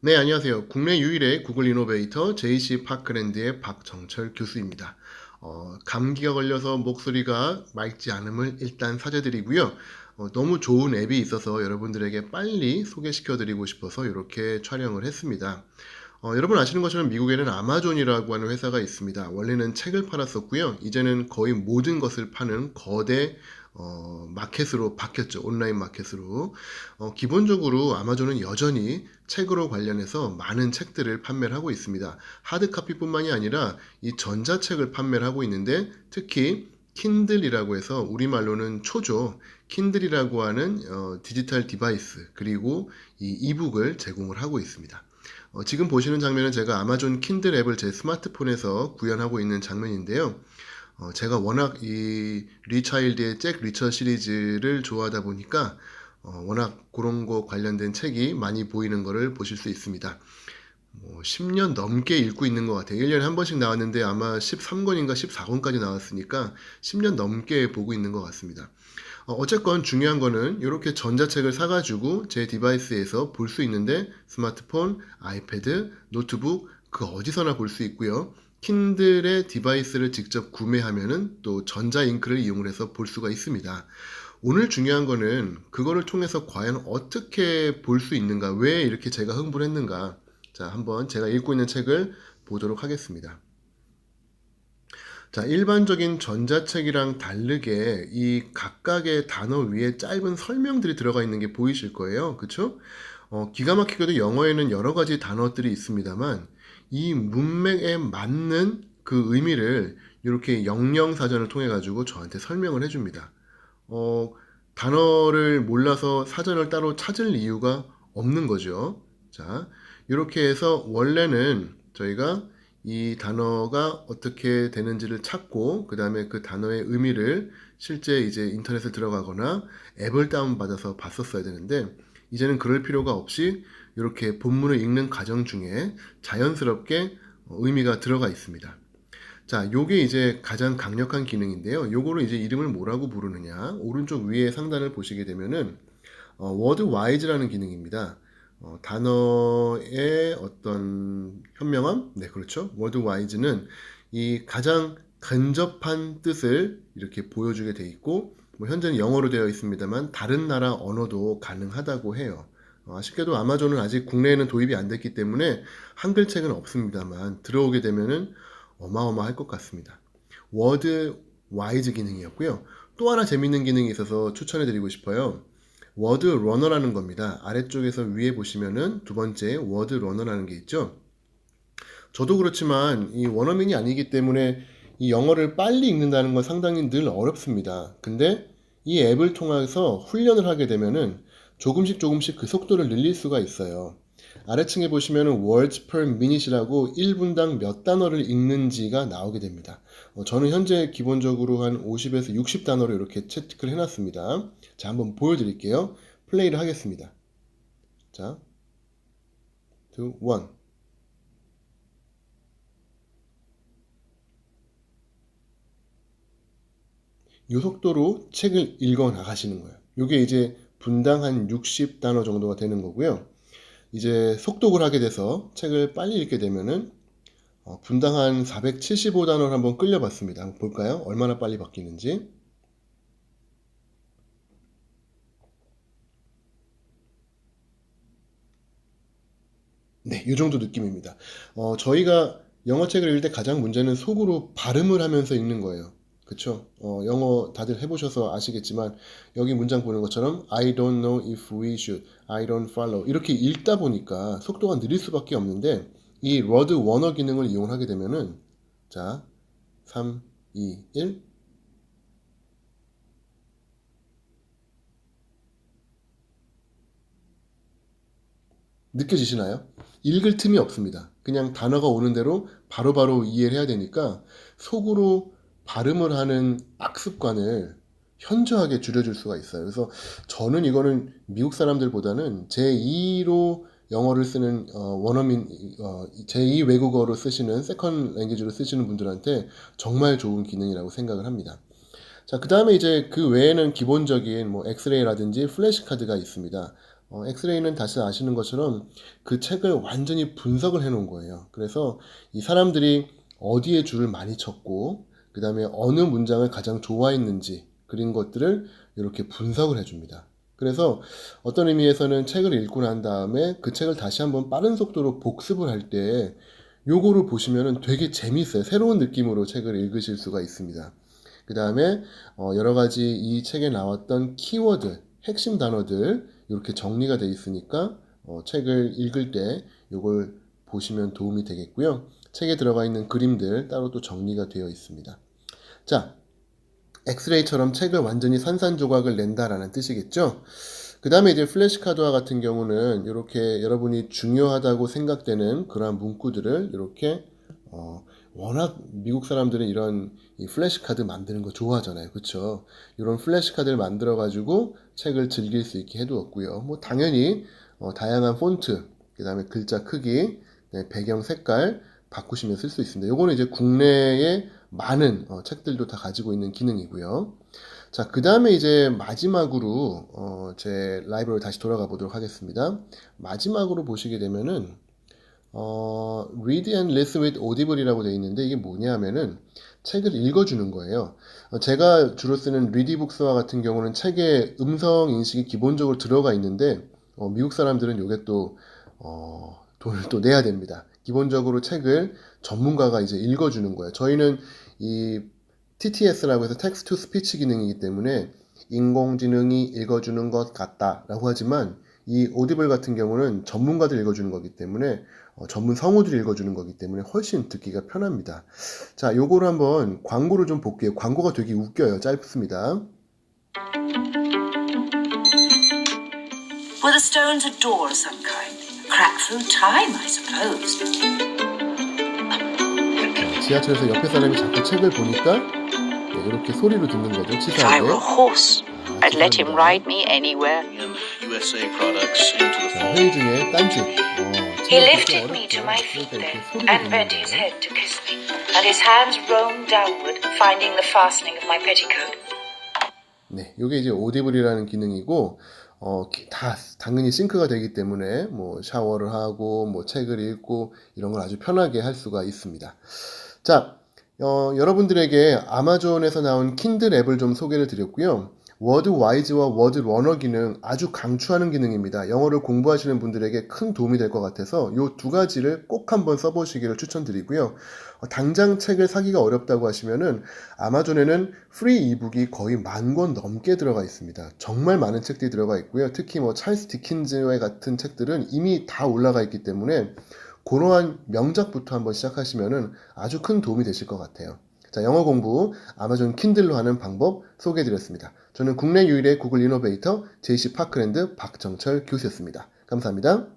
네, 안녕하세요. 국내 유일의 구글 이노베이터 JC 파크랜드의 박정철 교수입니다. 어, 감기가 걸려서 목소리가 맑지 않음을 일단 사죄드리고요. 어, 너무 좋은 앱이 있어서 여러분들에게 빨리 소개시켜드리고 싶어서 이렇게 촬영을 했습니다. 어, 여러분 아시는 것처럼 미국에는 아마존이라고 하는 회사가 있습니다. 원래는 책을 팔았었고요. 이제는 거의 모든 것을 파는 거대 어, 마켓으로 바뀌었죠. 온라인 마켓으로. 어, 기본적으로 아마존은 여전히 책으로 관련해서 많은 책들을 판매를 하고 있습니다. 하드카피뿐만이 아니라 이 전자책을 판매를 하고 있는데 특히 킨들이라고 해서 우리말로는 초조, 킨들이라고 하는 어, 디지털 디바이스 그리고 이 이북을 제공을 하고 있습니다. 어, 지금 보시는 장면은 제가 아마존 킨들 앱을 제 스마트폰에서 구현하고 있는 장면인데요. 어, 제가 워낙 이 리차일드의 잭 리처 시리즈를 좋아하다 보니까 어, 워낙 그런 거 관련된 책이 많이 보이는 것을 보실 수 있습니다. 뭐 10년 넘게 읽고 있는 것 같아요. 1년에 한 번씩 나왔는데 아마 13권인가 14권까지 나왔으니까 10년 넘게 보고 있는 것 같습니다. 어, 어쨌건 중요한 거는 이렇게 전자책을 사가지고 제 디바이스에서 볼 수 있는데 스마트폰, 아이패드, 노트북 그 어디서나 볼 수 있고요. 킨들의 디바이스를 직접 구매하면은 또 전자잉크를 이용을 해서 볼 수가 있습니다. 오늘 중요한 거는 그거를 통해서 과연 어떻게 볼 수 있는가, 왜 이렇게 제가 흥분을 했는가. 자, 한번 제가 읽고 있는 책을 보도록 하겠습니다. 자, 일반적인 전자책이랑 다르게 이 각각의 단어 위에 짧은 설명들이 들어가 있는 게 보이실 거예요. 그쵸? 어, 기가 막히게도 영어에는 여러 가지 단어들이 있습니다만 이 문맥에 맞는 그 의미를 이렇게 영영사전을 통해 가지고 저한테 설명을 해줍니다. 어, 단어를 몰라서 사전을 따로 찾을 이유가 없는 거죠. 자, 이렇게 해서 원래는 저희가 이 단어가 어떻게 되는지를 찾고 그 다음에 그 단어의 의미를 실제 이제 인터넷에 들어가거나 앱을 다운받아서 봤었어야 되는데 이제는 그럴 필요가 없이 이렇게 본문을 읽는 과정 중에 자연스럽게 의미가 들어가 있습니다. 자, 요게 이제 가장 강력한 기능인데요. 요거를 이제 이름을 뭐라고 부르느냐. 오른쪽 위에 상단을 보시게 되면은 어, 워드 와이즈라는 기능입니다. 어, 단어의 어떤 현명함? 네, 그렇죠. 워드 와이즈는 이 가장 근접한 뜻을 이렇게 보여주게 돼 있고, 뭐 현재는 영어로 되어 있습니다만 다른 나라 언어도 가능하다고 해요. 어, 아쉽게도 아마존은 아직 국내에는 도입이 안 됐기 때문에 한글책은 없습니다만 들어오게 되면은 어마어마할 것 같습니다. 워드 와이즈 기능이었고요. 또 하나 재밌는 기능이 있어서 추천해 드리고 싶어요. 워드 러너라는 겁니다. 아래쪽에서 위에 보시면은 두 번째 워드 러너라는 게 있죠. 저도 그렇지만 이 원어민이 아니기 때문에 이 영어를 빨리 읽는다는 건 상당히 늘 어렵습니다. 근데 이 앱을 통해서 훈련을 하게 되면은 조금씩 조금씩 그 속도를 늘릴 수가 있어요. 아래층에 보시면 words per minute이라고 1분당 몇 단어를 읽는지가 나오게 됩니다. 어, 저는 현재 기본적으로 한 50에서 60단어로 이렇게 체크를 해놨습니다. 자, 한번 보여드릴게요. 플레이를 하겠습니다. 자, 2, 1. 이 속도로 책을 읽어 나가시는 거예요. 이게 이제 분당 한 60단어 정도가 되는 거고요. 이제 속독을 하게 돼서 책을 빨리 읽게 되면은 어, 분당 한 475단어를 한번 끌려봤습니다. 한번 볼까요? 얼마나 빨리 바뀌는지. 네, 이 정도 느낌입니다. 어, 저희가 영어책을 읽을 때 가장 문제는 속으로 발음을 하면서 읽는 거예요. 그쵸? 어, 영어 다들 해보셔서 아시겠지만 여기 문장 보는 것처럼 I don't know if we should, I don't follow 이렇게 읽다 보니까 속도가 느릴 수밖에 없는데 이 워드 원어 기능을 이용하게 되면은 자 3, 2, 1 느껴지시나요? 읽을 틈이 없습니다. 그냥 단어가 오는 대로 바로바로 바로 이해를 해야 되니까 속으로 발음을 하는 악습관을 현저하게 줄여줄 수가 있어요. 그래서 저는 이거는 미국 사람들보다는 제2로 영어를 쓰는 어, 원어민 어, 제2 외국어로 쓰시는 세컨 랭귀지로 쓰시는 분들한테 정말 좋은 기능이라고 생각을 합니다. 자, 그 다음에 이제 그 외에는 기본적인 뭐 엑스레이라든지 플래시 카드가 있습니다. 어, 엑스레이는 다시 아시는 것처럼 그 책을 완전히 분석을 해 놓은 거예요. 그래서 이 사람들이 어디에 줄을 많이 쳤고, 그 다음에 어느 문장을 가장 좋아했는지 그런 것들을 이렇게 분석을 해줍니다. 그래서 어떤 의미에서는 책을 읽고 난 다음에 그 책을 다시 한번 빠른 속도로 복습을 할 때 요거를 보시면은 되게 재밌어요. 새로운 느낌으로 책을 읽으실 수가 있습니다. 그 다음에 어, 여러 가지 이 책에 나왔던 키워드, 핵심 단어들 이렇게 정리가 되어 있으니까 어, 책을 읽을 때 요걸 보시면 도움이 되겠고요. 책에 들어가 있는 그림들 따로 또 정리가 되어 있습니다. 자, 엑스레이처럼 책을 완전히 산산조각을 낸다라는 뜻이겠죠. 그 다음에 이제 플래시카드와 같은 경우는 이렇게 여러분이 중요하다고 생각되는 그러한 문구들을 이렇게 어, 워낙 미국 사람들은 이런 이 플래시카드 만드는 거 좋아하잖아요. 그쵸? 이런 플래시카드를 만들어 가지고 책을 즐길 수 있게 해두었고요. 뭐 당연히 어, 다양한 폰트, 그 다음에 글자 크기, 네, 배경 색깔 바꾸시면 쓸 수 있습니다. 요거는 이제 국내에 많은 어, 책들도 다 가지고 있는 기능이고요. 자, 그 다음에 이제 마지막으로 어, 제 라이브로 다시 돌아가 보도록 하겠습니다. 마지막으로 보시게 되면은 어, Read and Listen with Audible이라고 되어 있는데 이게 뭐냐면은 책을 읽어주는 거예요. 어, 제가 주로 쓰는 리디북스와 같은 경우는 책에 음성 인식이 기본적으로 들어가 있는데 어, 미국 사람들은 이게 또 어, 돈을 또 내야 됩니다. 기본적으로 책을 전문가가 이제 읽어주는 거예요. 저희는 이 TTS라고 해서 텍스트 투 스피치 기능이기 때문에 인공지능이 읽어주는 것 같다라고 하지만 이 오디블 같은 경우는 전문가들 읽어주는 거기 때문에 어, 전문 성우들이 읽어주는 거기 때문에 훨씬 듣기가 편합니다. 자, 요거를 한번 광고를 좀 볼게요. 광고가 되게 웃겨요. 짧습니다. Were the stones a door of some kind? Crack through time, I suppose. 지하철에서 옆에 사람이 자꾸 책을 보니까 네, 이렇게 소리로 듣는 거죠. If I were a 치사하게. horse, 아, I'd let him ride me anywhere. USA products into the 자, fold. 회의 중에 딴짓. 어, He 책을 lifted 듣기 me to 어렵죠. my feet 그러니까 then 이렇게 소리로 and 듣는 bent his 거예요. head to kiss me, and his hands roamed downward, finding the fastening of my petticoat. 네, 이게 이제 오디블이라는 기능이고 어, 기- 다 당연히 싱크가 되기 때문에 뭐 샤워를 하고 뭐 책을 읽고 이런 걸 아주 편하게 할 수가 있습니다. 자, 어, 여러분들에게 아마존에서 나온 킨들 앱을 좀 소개를 드렸고요. 워드 와이즈와 워드 러너 기능 아주 강추하는 기능입니다. 영어를 공부하시는 분들에게 큰 도움이 될 것 같아서 이 두 가지를 꼭 한번 써보시기를 추천드리고요. 어, 당장 책을 사기가 어렵다고 하시면은 아마존에는 프리 이북이 거의 만 권 넘게 들어가 있습니다. 정말 많은 책들이 들어가 있고요. 특히 뭐 찰스 디킨즈와 같은 책들은 이미 다 올라가 있기 때문에 그러한 명작부터 한번 시작하시면은 아주 큰 도움이 되실 것 같아요. 자, 영어 공부 아마존 킨들로 하는 방법 소개해 드렸습니다. 저는 국내 유일의 구글 이노베이터 JC 파크랜드 박정철 교수였습니다. 감사합니다.